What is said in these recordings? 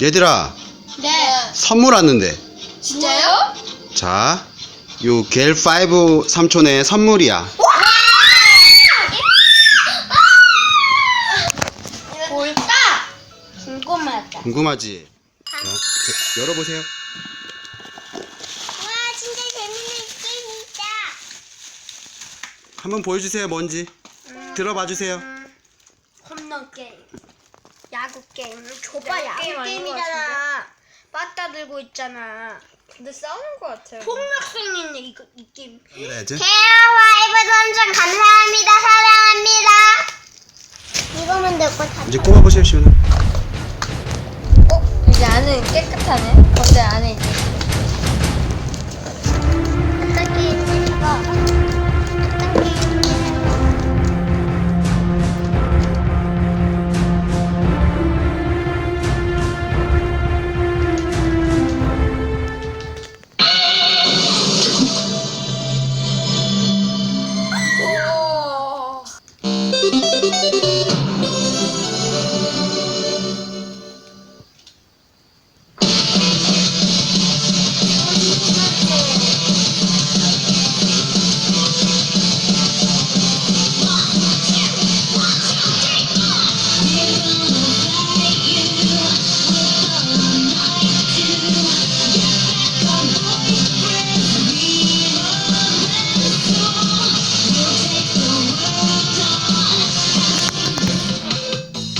얘들아, 네. 선물 왔는데. 진짜요? 자, 요 겔5 삼촌의 선물이야. 뭘까? 궁금하다. 궁금하지? 자, 자, 열어보세요. 와, 진짜 재밌는 게임이다. 한번 보여주세요, 뭔지. 들어봐 주세요. 홈런 게임. 야구 게임. 줘봐, 야구 게임 아닌 것 게임이잖아. 빠따 들고 있잖아. 근데 싸우는 것 같아요. 폭력성 있네, 이거, 이 게임. 그래야지. 케어와이브 선전 감사합니다. 사랑합니다. 이거만 들고 다. 이제 꼽아보세요, 시원아. 어? 이제 안은 깨끗하네. 근데 안에 이제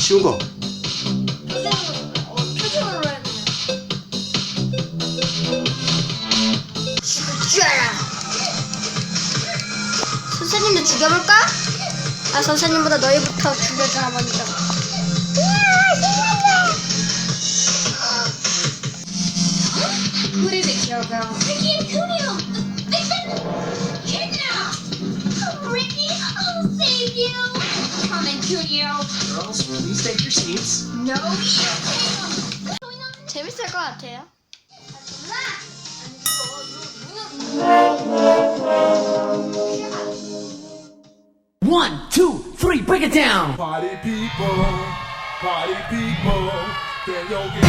쉬운 거. 어, 표정으로 해야 되나? 죽여라. 선생님도 죽여볼까? 아 선생님보다 너희부터 죽여줘라 먼저. Who did it kill though? Your seats. No. 재밌을 것 같아요. One, two, three, break it down. Party people, party people, can you get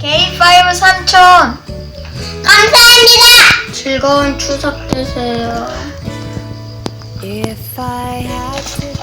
K5 삼촌 감사합니다. 즐거운 추석 되세요. If I had to